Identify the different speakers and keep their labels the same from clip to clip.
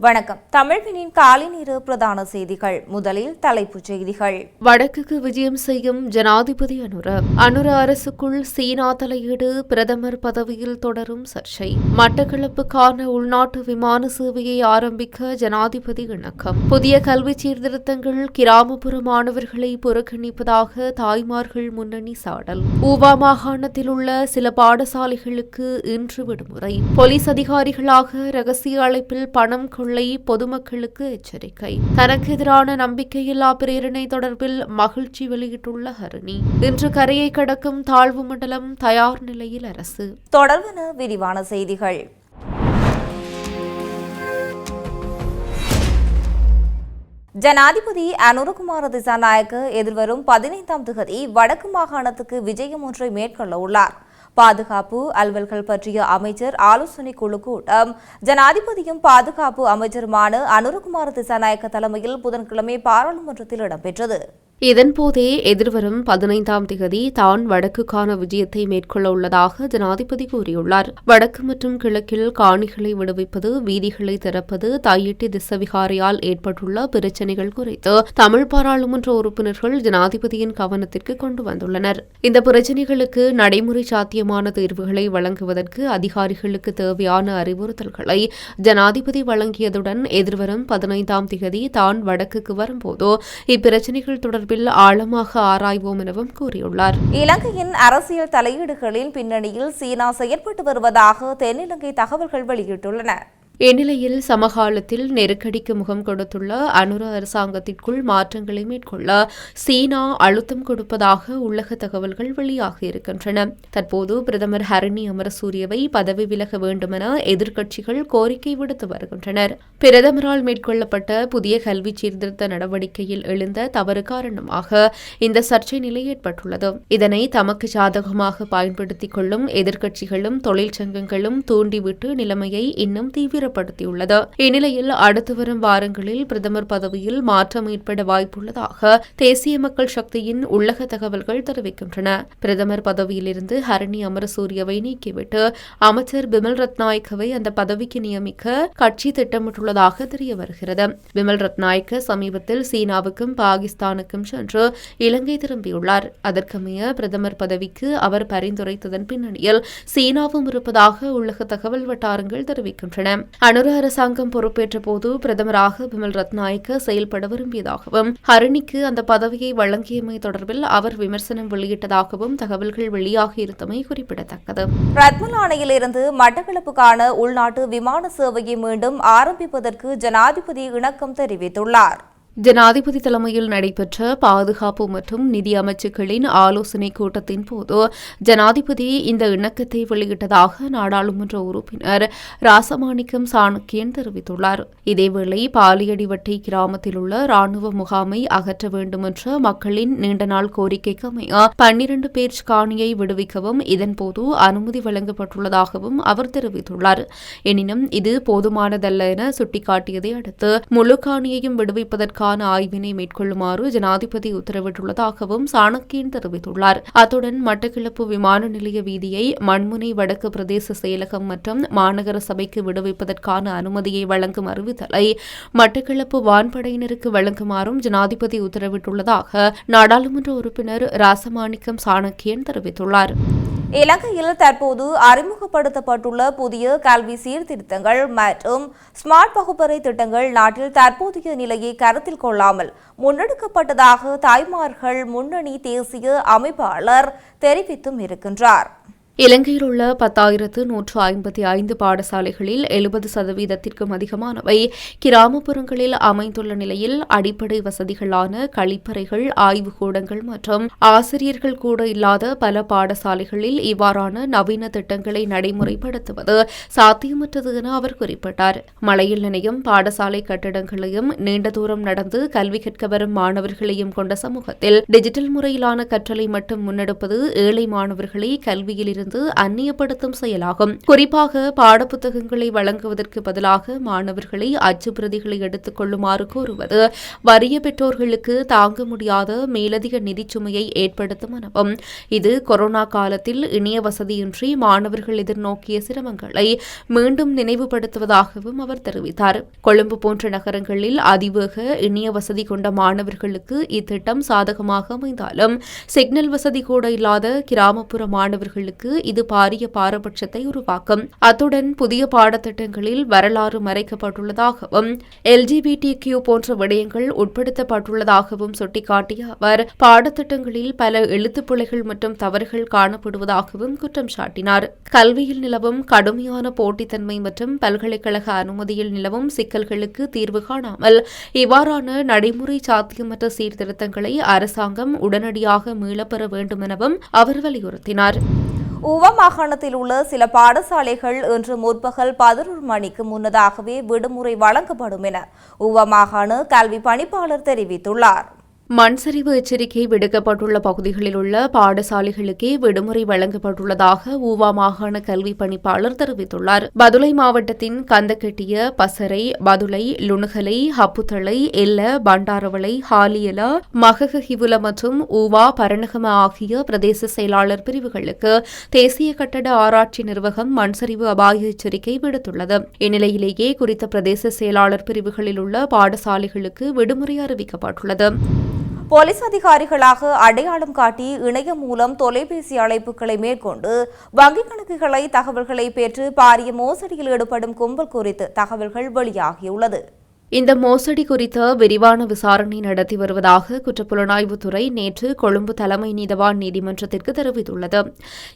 Speaker 1: வணக்கம். தமிழ்வினின் காலை நேர பிரதான செய்திகள். முதலில் தலைப்புச் செய்திகள்.
Speaker 2: வடக்குக்கு விஜயம் செய்யும் ஜனாதிபதி அனுர. அனுர அரசுக்குள் சீனா தலையீடு பிரதமர் பதவியில் தொடரும் சர்ச்சை. மட்டக்களப்புக்கான உள்நாட்டு விமான சேவையை ஆரம்பிக்க ஜனாதிபதி இணக்கம். புதிய கல்வி சீர்திருத்தங்கள் கிராமப்புற மாணவர்களை புறக்கணிப்பதாக தாய்மார்கள் முன்னணி சாடல். ஊவா மாகாணத்தில் உள்ள சில பாடசாலைகளுக்கு இன்று விடுமுறை. போலீஸ் அதிகாரிகளாக ரகசிய அழைப்பில் பணம் கொள்ளை பொதுமக்களுக்கு எச்சரிக்கை. தனக்கு எதிரான நம்பிக்கையில்லா பிரேரணை தொடர்பில் மகிழ்ச்சி வெளியிட்டுள்ள ஹரணி இன்று கரையை கடக்கும் தாழ்வு மண்டலம் தயார் நிலையில் அரசு.
Speaker 1: தொடர்பான விரிவான செய்திகள். ஜனாதிபதி அனுரகுமார திசாநாயக்க எதிர்வரும் பதினைந்தாம் திகதி வடக்கு மாகாணத்துக்கு விஜயம் ஒன்றை மேற்கொள்ள உள்ளார். பாதுகாப்பு அலுவல்கள் பற்றிய அமைச்சர் ஆலோசனை குழு கூட்டம். ஜனாதிபதியும் பாதுகாப்பு அமைச்சருமான அனுரகுமார் திசாநாயக்க தலைமையில் புதன்கிழமை பாராளுமன்றத்தில் இடம்பெற்றது.
Speaker 2: இதன்போதே எதிர்வரும் பதினைந்தாம் திகதி தான் வடக்குக்கான விஜயத்தை மேற்கொள்ள உள்ளதாக ஜனாதிபதி கூறியுள்ளார். வடக்கு மற்றும் கிழக்கில் காணிகளை விடுவிப்பது வீதிகளை திறப்பது தையிட்டி திசவிகாரியால் ஏற்பட்டுள்ள பிரச்சினைகள் குறித்து தமிழ் பாராளுமன்ற உறுப்பினர்கள் ஜனாதிபதியின் கவனத்திற்கு கொண்டு வந்துள்ளனர். இந்த பிரச்சினைகளுக்கு நடைமுறை சாத்தியமான தீர்வுகளை வழங்குவதற்கு அதிகாரிகளுக்கு தேவையான அறிவுறுத்தல்களை ஜனாதிபதி வழங்கியதுடன் எதிர்வரும் பதினைந்தாம் திகதி தான் வடக்குக்கு வரும்போது இப்பிரச்சினைகள் தொடர்பில் ஆழமாக ஆராய்வோம் எனவும் கூறியுள்ளார்.
Speaker 1: இலங்கையின் அரசியல் தலையீடுகளின் பின்னணியில் சீனா செயற்பட்டு வருவதாக தென்னிலங்கை தகவல்கள் வெளியிட்டுள்ளன.
Speaker 2: இந்நிலையில் சமகாலத்தில் நெருக்கடிக்கு முகம் கொடுத்துள்ள அனுர அரசாங்கத்திற்குள் மாற்றங்களை மேற்கொள்ள சீனா அழுத்தம் கொடுப்பதாக உள்ளக தகவல்கள் வெளியாக இருக்கின்றன. தற்போது பிரதமர் ஹரணி அமரசூரியவை பதவி விலக வேண்டுமென எதிர்க்கட்சிகள் கோரிக்கை விடுத்து வருகின்றனர். பிரதமரால் மேற்கொள்ளப்பட்ட புதிய கல்வி சீர்திருத்த நடவடிக்கையில் எழுந்த தவறு காரணமாக இந்த சர்ச்சை நிலை ஏற்பட்டுள்ளது. இதனை தமக்கு சாதகமாக பயன்படுத்திக் கொள்ளும் எதிர்க்கட்சிகளும் தொழிற்சங்கங்களும் தூண்டிவிட்டு நிலைமையை இன்னும் தீவிர தீவிரப்படுத்தியுள்ளது. இந்நிலையில் அடுத்து வரும் வாரங்களில் பிரதமர் பதவியில் மாற்றம் ஏற்பட வாய்ப்புள்ளதாக தேசிய மக்கள் சக்தியின் உள்ளக தகவல்கள் தெரிவிக்கின்றன. பிரதமர் பதவியிலிருந்து ஹரணி அமரசூரியவை நீக்கிவிட்டு அமைச்சர் பிமல் ரத்நாயக்கவை அந்த பதவிக்கு நியமிக்க கட்சி திட்டமிட்டுள்ளதாக தெரிய வருகிறது. பிமல் ரத்நாயக்க சமீபத்தில் சீனாவுக்கும் பாகிஸ்தானுக்கும் சென்று இலங்கை திரும்பியுள்ளார். அதற்கமைய பிரதமர் பதவிக்கு அவர் பரிந்துரைத்ததன் பின்னணியில் சீனாவும் இருப்பதாக உள்ளக தகவல் வட்டாரங்கள் தெரிவிக்கின்றன. அனுர அரசாங்கம் பொறுப்பேற்ற போது பிரதமராக விமல் ரத்நாயக்க செயல்பட விரும்பியதாகவும் ஹரணிக்கு அந்த பதவியை வழங்கியமை தொடர்பில் அவர் விமர்சனம் வெளியிட்டதாகவும் தகவல்கள் வெளியாகியிருந்தமை குறிப்பிடத்தக்கது.
Speaker 1: ரத்மலானையிலிருந்து மட்டக்களப்புக்கான உள்நாட்டு விமான சேவையை மீண்டும் ஆரம்பிப்பதற்கு ஜனாதிபதி இணக்கம் தெரிவித்துள்ளார்.
Speaker 2: ஜனாதிபதி தலைமையில் நடைபெற்ற பாதுகாப்பு மற்றும் நிதி அமைச்சுக்களின் ஆலோசனைக் கூட்டத்தின் போது ஜனாதிபதி இந்த இணக்கத்தை வெளியிட்டதாக நாடாளுமன்ற உறுப்பினர் ராசமாணிக்கம் சாணக்கியன் தெரிவித்துள்ளார். இதேவேளை பாலியடிவட்டை கிராமத்தில் உள்ள ராணுவ முகாமை அகற்ற வேண்டுமென்ற மக்களின் நீண்ட நாள் கோரிக்கைக்கு அமைய பன்னிரண்டு பேர் காணியை விடுவிக்கவும் இதன்போது அனுமதி வழங்கப்பட்டுள்ளதாகவும் அவர் தெரிவித்துள்ளார். எனினும் இது போதுமானதல்ல என சுட்டிக்காட்டியதை அடுத்து முழு காணியையும் விடுவிப்பதற்காக தொடர்பான ஆய்வினை மேற்கொள்ளுமாறு ஜனாதிபதி உத்தரவிட்டுள்ளதாகவும் சாணக்கியன் தெரிவித்துள்ளார். அத்துடன் மட்டக்கிளப்பு விமான நிலைய வீதியை மண்முனை வடக்கு பிரதேச செயலகம் மற்றும் மாநகர சபைக்கு விடுவிப்பதற்கான அனுமதியை வழங்கும் அறிவித்தலை மட்டக்கிளப்பு வான்படையினருக்கு வழங்குமாறும் ஜனாதிபதி உத்தரவிட்டுள்ளதாக நாடாளுமன்ற உறுப்பினர் ராசமாணிக்கம் சாணக்கியன் தெரிவித்துள்ளார்.
Speaker 1: இலங்கையில் தற்போது அறிமுகப்படுத்தப்பட்டுள்ள புதிய கல்வி சீர்திருத்தங்கள் மற்றும் ஸ்மார்ட் வகுப்பறை திட்டங்கள் நாட்டில் தற்போதைய நிலையை கருத்தில் கொள்ளாமல் முன்னெடுக்கப்பட்டதாக தாய்மார்கள் முன்னணி தேசிய அமைப்பாளர் தெரிவித்தும் இருக்கின்றார்.
Speaker 2: இலங்கையில் உள்ள பத்தாயிரத்து நூற்று ஐம்பத்தி ஐந்து பாடசாலைகளில் எழுபது சதவீதத்திற்கும் அதிகமானவை கிராமப்புறங்களில் அமைந்துள்ள நிலையில் அடிப்படை வசதிகளான கழிப்பறைகள் ஆய்வுக்கூடங்கள் மற்றும் ஆசிரியர்கள் கூட இல்லாத பல பாடசாலைகளில் இவ்வாறான நவீன திட்டங்களை நடைமுறைப்படுத்துவது சாத்தியமற்றது என அவர் குறிப்பிட்டார். மழையில் நினையும் பாடசாலை கட்டடங்களையும் நீண்ட தூரம் நடந்து கல்வி கற்க வரும் மாணவர்களையும் கொண்ட சமூகத்தில் டிஜிட்டல் முறையிலான கற்றலை மட்டும் முன்னெடுப்பது ஏழை மாணவர்களை கல்வியிலிருந்து இருந்து அந்நியப்படுத்தும் செயலாகும். குறிப்பாக பாடப்புத்தகங்களை வழங்குவதற்கு பதிலாக மாணவர்களை அச்சு பிரதிகளை எடுத்துக் கொள்ளுமாறு கோருவது. வறிய பெற்றோர்களுக்கு தாங்க முடியாத மேலதிக நிதிச் சுமையை ஏற்படுத்தும் எனவும் இது கொரோனா காலத்தில் இணைய வசதியின்றி மாணவர்கள் எதிர்நோக்கிய சிரமங்களை மீண்டும் நினைவுபடுத்துவதாகவும் அவர் தெரிவித்தார். கொழும்பு போன்ற நகரங்களில் அதிவேக இணைய வசதி கொண்ட மாணவர்களுக்கு இத்திட்டம் சாதகமாக அமைந்தாலும் சிக்னல் வசதி கூட இல்லாத கிராமப்புற மாணவர்களுக்கு இது பாரிய பாரபட்சத்தை உருவாக்கும். அத்துடன் புதிய பாடத்திட்டங்களில் வரலாறு மறைக்கப்பட்டுள்ளதாகவும் எல்ஜிபிடி கியூ போன்ற விடயங்கள் உட்படுத்தப்பட்டுள்ளதாகவும் சுட்டிக்காட்டிய அவர் பாடத்திட்டங்களில் பல எழுத்துப்பிழைகள் மற்றும் தவறுகள் காணப்படுவதாகவும் குற்றம் சாட்டினார். கல்வியில் நிலவும் கடுமையான போட்டித்தன்மை மற்றும் பல்கலைக்கழக அனுமதியில் நிலவும் சிக்கல்களுக்கு தீர்வு காணாமல் இவ்வாறான நடைமுறை சாத்தியமற்ற சீர்திருத்தங்களை அரசாங்கம் உடனடியாக மீளப்பெற வேண்டும் எனவும் அவர் வலியுறுத்தினார்.
Speaker 1: உவ மாகாணத்தில் உள்ள சில பாடசாலைகள் இன்று முற்பகல் பதினொரு மணிக்கு முன்னதாகவே விடுமுறை வழங்கப்படும் என உவ மாகாண கல்வி பணிப்பாளர் தெரிவித்துள்ளார்.
Speaker 2: மண் சரிவு எச்சரிக்கை விடுக்கப்பட்டுள்ள பகுதிகளில் உள்ள பாடசாலைகளுக்கே விடுமுறை வழங்கப்பட்டுள்ளதாக ஊவா மாகாண கல்வி பணிப்பாளர் தெரிவித்துள்ளார். பதுளை மாவட்டத்தின் கந்தக்கெட்டிய பசரை பதுளை லுணுகலை ஹப்புத்தளை எல்ல பண்டாரவளை ஹாலியல மககஹிவுல மற்றும் ஊவா பரணகம ஆகிய பிரதேச செயலாளர் பிரிவுகளுக்கு தேசிய கட்டட ஆராய்ச்சி நிர்வாகம் மண்சரிவு அபாய எச்சரிக்கை விடுத்துள்ளது. இந்நிலையிலேயே குறித்த பிரதேச செயலாளர் பிரிவுகளில் உள்ள பாடசாலைகளுக்கு விடுமுறை அறிவிக்கப்பட்டுள்ளது.
Speaker 1: போலீஸ் அதிகாரிகளாக அடையாளம் காட்டி இணையம் மூலம் தொலைபேசி அழைப்புகளை மேற்கொண்டு வங்கிக் கணக்குகளை தகவல்களை பெற்று பாரிய மோசடியில் ஈடுபடும் கும்பல் குறித்து தகவல்கள் வெளியாகியுள்ளது.
Speaker 2: இந்த மோசடி குறித்த விரிவான விசாரணை நடத்தி வருவதாக குற்றப்புலனாய்வுத்துறை நேற்று கொழும்பு தலைமை நீதவான் நீதிமன்றத்திற்கு தெரிவித்துள்ளது.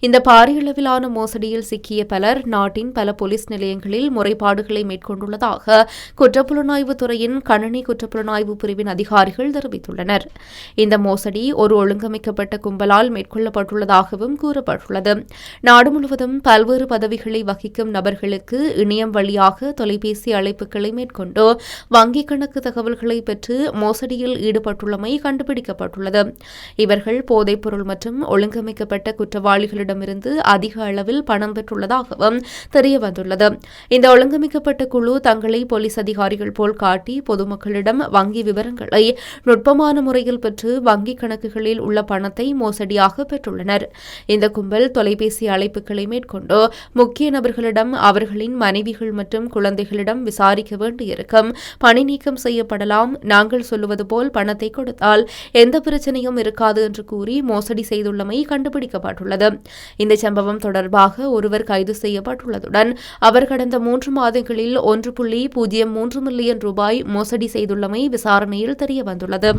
Speaker 2: இந்த பாரியளவிலான மோசடியில் சிக்கிய பலர் நாட்டின் பல போலீஸ் நிலையங்களில் முறைப்பாடுகளை மேற்கொண்டுள்ளதாக குற்றப்புலனாய்வுத்துறையின் கணனி குற்றப்புலனாய்வு பிரிவின் அதிகாரிகள் தெரிவித்துள்ளனர். இந்த மோசடி ஒரு ஒழுங்கமைக்கப்பட்ட கும்பலால் மேற்கொள்ளப்பட்டுள்ளதாகவும் கூறப்பட்டுள்ளது. நாடு முழுவதும் பல்வேறு பதவிகளை வகிக்கும் நபர்களுக்கு இணையம் வழியாக தொலைபேசி அழைப்புகளை மேற்கொண்டு வங்கிக் கணக்கு தகவல்களை பெற்று மோசடியில் ஈடுபட்டுள்ளமை கண்டுபிடிக்கப்பட்டுள்ளது. இவர்கள் போதைப்பொருள் மற்றும் ஒழுங்கமைக்கப்பட்ட குற்றவாளிகளிடமிருந்து அதிக அளவில் பணம் பெற்றுள்ளதாகவும் தெரியவந்துள்ளது. இந்த ஒழுங்கமைக்கப்பட்ட குழு தங்களை போலீஸ் அதிகாரிகள் போல் காட்டி பொதுமக்களிடம் வங்கி விவரங்களை நுட்பமான முறையில் பெற்று வங்கிக் கணக்குகளில் உள்ள பணத்தை மோசடியாக பெற்றுள்ளனர். இந்த கும்பல் தொலைபேசி அழைப்புகளை மேற்கொண்டு முக்கிய நபர்களிடம் அவர்களின் மனைவிகள் மற்றும் குழந்தைகளிடம் விசாரிக்க வேண்டியிருக்கும் பணி நீக்கம் செய்யப்படலாம். நாங்கள் சொல்லுவது போல் பணத்தை கொடுத்தால் எந்த பிரச்சனையும் இருக்காது என்று கூறி மோசடி செய்துள்ளமை கண்டுபிடிக்கப்பட்டுள்ளது. இந்த சம்பவம் தொடர்பாக ஒருவர் கைது செய்யப்பட்டுள்ளதுடன் அவர் கடந்த மூன்று மாதங்களில் ஒன்று புள்ளி பூஜ்ஜியம் மூன்று மில்லியன் ரூபாய் மோசடி செய்துள்ளமை விசாரணையில் தெரியவந்துள்ளது.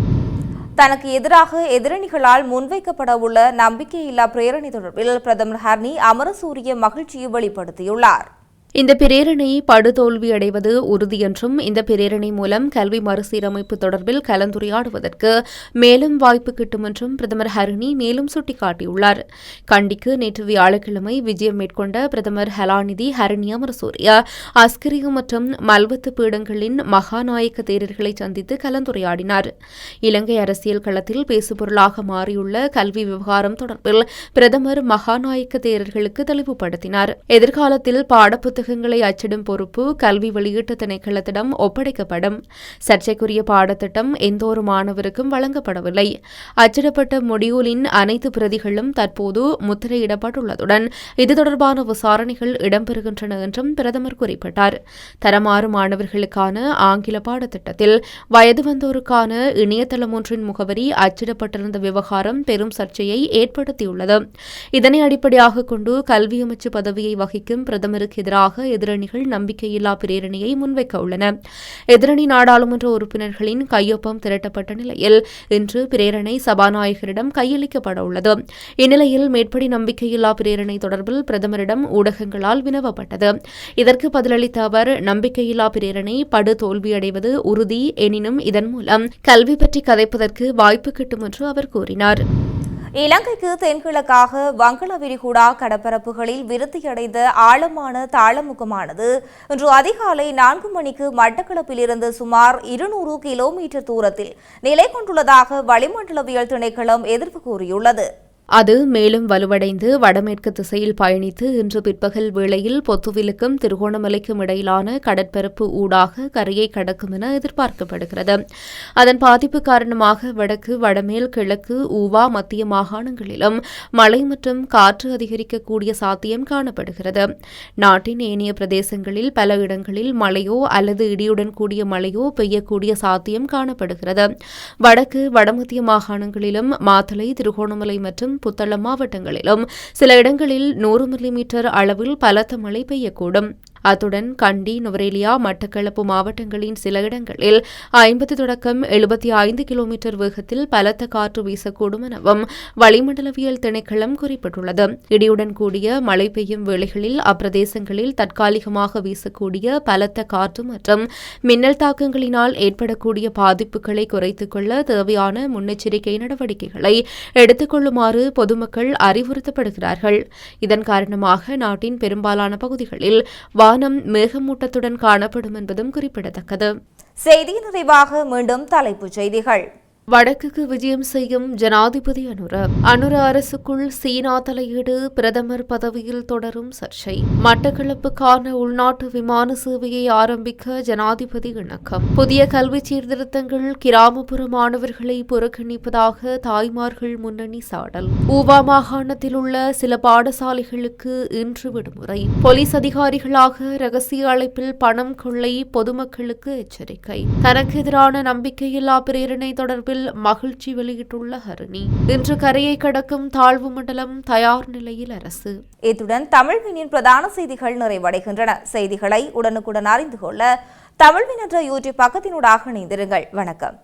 Speaker 1: தனக்கு எதிராக எதிரணிகளால் முன்வைக்கப்பட உள்ள நம்பிக்கையில்லா பிரேரணை தொடர்பில் பிரதமர் ஹர்னி அமரசூரிய மகிழ்ச்சியை வெளிப்படுத்தியுள்ளார்.
Speaker 2: இந்த பிரேரணை படுதோல்வி அடைவது உறுதி என்றும் இந்த பிரேரணை மூலம் கல்வி மறுசீரமைப்பு தொடர்பில் கலந்துரையாடுவதற்கு மேலும் வாய்ப்பு கிட்டும் என்றும் பிரதமர் ஹரிணி மேலும் சுட்டிக்காட்டியுள்ளார். கண்டிக்கு நேற்று வியாழக்கிழமை விஜயம் மேற்கொண்ட பிரதமர் ஹலாநிதி ஹரிணி அமரசூரிய அஸ்கிரியம் மற்றும் மல்வத்து பீடங்களின் மகாநாயக்க தேரர்களை சந்தித்து கலந்துரையாடினார். இலங்கை அரசியல் களத்தில் பேசுபொருளாக மாறியுள்ள கல்வி விவகாரம் தொடர்பில் பிரதமர் மகாநாயக்க தேரர்களுக்கு தெளிவுபடுத்தினார். எதிர்காலத்தில் பாடப்புத்தக புத்தகங்களை அச்சிடும் பொறுப்பு கல்வி வெளியீட்டு திணைக்களத்திடம் ஒப்படைக்கப்படும். சர்ச்சைக்குரிய பாடத்திட்டம் எந்தொரு மாணவருக்கும் வழங்கப்படவில்லை. அச்சிடப்பட்ட முடியூலின் அனைத்து பிரதிகளும் தற்போது முத்திரையிடப்பட்டுள்ளதுடன் இது தொடர்பான விசாரணைகள் இடம்பெறுகின்றன என்றும் பிரதமர் குறிப்பிட்டார். தரமாறு மாணவர்களுக்கான ஆங்கில பாடத்திட்டத்தில் வயது வந்தோருக்கான இணையதளம் ஒன்றின் முகவரி அச்சிடப்பட்டிருந்த விவகாரம் பெரும் சர்ச்சையை ஏற்படுத்தியுள்ளது. இதனை அடிப்படையாக கொண்டு கல்வி அமைச்சு பதவியை வகிக்கும் பிரதமருக்கு எதிராக எதிரணிகள் நம்பிக்கையில்லா பிரேரணையை முன்வைக்க உள்ளன. எதிரணி நாடாளுமன்ற உறுப்பினர்களின் கையொப்பம் திரட்டப்பட்ட நிலையில் இன்று பிரேரணை சபாநாயகரிடம் கையளிக்கப்பட உள்ளது. இந்நிலையில் மேற்படி நம்பிக்கையில்லா பிரேரணை தொடர்பில் பிரதமரிடம் ஊடகங்களால் வினவப்பட்டது. இதற்கு பதிலளித்த அவர் நம்பிக்கையில்லா பிரேரணை படு தோல்வியடைவது உறுதி எனினும் இதன் மூலம் கல்வி பற்றி கதைப்பதற்கு வாய்ப்பு கிட்டும் என்று அவர் கூறினார்.
Speaker 1: இலங்கைக்கு தென்கிழக்காக வங்கள விரிகுடா கடப்பரப்புகளில் விருத்தியடைந்த ஆழமான தாளமுகமானது இன்று அதிகாலை நான்கு மணிக்கு மட்டக்களப்பிலிருந்து சுமார் இருநூறு கிலோமீட்டர் தூரத்தில் நிலை கொண்டுள்ளதாக வளிமண்டலவியல் திணைக்களம் எதிர்ப்பு கூறியுள்ளது.
Speaker 2: அது மேலும் வலுவடைந்து வடமேற்கு திசையில் பயணித்து இன்று பிற்பகல் வேளையில் பொத்துவிலுக்கும் திருகோணமலைக்கும் இடையிலான கடற்பரப்பு ஊடாக கரையை கடக்கும் என எதிர்பார்க்கப்படுகிறது. அதன் பாதிப்பு காரணமாக வடக்கு வடமேல் கிழக்கு ஊவா மத்திய மாகாணங்களிலும் மழை மற்றும் காற்று அதிகரிக்கக்கூடிய சாத்தியம் காணப்படுகிறது. நாட்டின் ஏனைய பிரதேசங்களில் பல இடங்களில் மழையோ அல்லது இடியுடன் கூடிய மழையோ பெய்யக்கூடிய சாத்தியம் காணப்படுகிறது. வடக்கு வடமத்திய மாகாணங்களிலும் மாத்தளை திருகோணமலை மற்றும் புத்தளம் மாவட்டங்களிலும். சில இடங்களில் நூறு மில்லிமீட்டர் அளவில் பலத்த மழை பெய்யக்கூடும். அத்துடன் கண்டி நுவரேலியா மட்டக்களப்பு மாவட்டங்களின் சில இடங்களில் ஐம்பது தொடக்கம் எழுபத்தி ஐந்து கிலோமீட்டர் வேகத்தில் பலத்த காற்று வீசக்கூடும் எனவும் வளிமண்டலவியல் திணைக்களம் குறிப்பிட்டுள்ளது. இடியுடன் கூடிய மழை பெய்யும் வேளைகளில் அப்பிரதேசங்களில் தற்காலிகமாக வீசக்கூடிய பலத்த காற்று மற்றும் மின்னல் தாக்கங்களினால் ஏற்படக்கூடிய பாதிப்புகளை குறைத்துக் கொள்ள தேவையான முன்னெச்சரிக்கை நடவடிக்கைகளை எடுத்துக் கொள்ளுமாறு பொதுமக்கள் அறிவுறுத்தப்படுகிறார்கள். இதன் காரணமாக நாட்டின் பெரும்பாலான பகுதிகளில் வானம் மேகமூட்டத்துடன் காணப்படும் என்பதும் குறிப்பிடத்தக்கது.
Speaker 1: செய்தி நிறைவாக மீண்டும் தலைப்புச் செய்திகள்.
Speaker 2: வடக்குக்கு விஜயம் செய்யும் ஜனாதிபதி அனுர. அனுர அரசுக்குள் சீனா தலையீடு பிரதமர் பதவியில் தொடரும் சர்ச்சை. மட்டக்களப்புக்கான உள்நாட்டு விமான சேவையை ஆரம்பிக்க ஜனாதிபதி இணக்கம். புதிய கல்வி சீர்திருத்தங்கள் கிராமப்புற மாணவர்களை புறக்கணிப்பதாக தாய்மார்கள் முன்னணி சாடல். ஊவா மாகாணத்தில் உள்ள சில பாடசாலைகளுக்கு இன்று விடுமுறை. போலீஸ் அதிகாரிகளாக ரகசிய அழைப்பில் பணம் கொள்ளை பொதுமக்களுக்கு எச்சரிக்கை. தனக்கு எதிரான நம்பிக்கையில்லா பிரேரணை தொடர்பில் மகிழ்ச்சி வெளியிட்டுள்ள ஹரிணி. இன்று கரையை கடக்கும் தாழ்வு மண்டலம் தயார் நிலையில் அரசு.
Speaker 1: இத்துடன் தமிழ்வினின் பிரதான செய்திகள் நிறைவடைகின்றன. செய்திகளை உடனுக்குடன் அறிந்து கொள்ள தமிழ்வின் என்ற யூடியூப் பக்கத்தினூடாக இணைந்திருங்கள். வணக்கம்.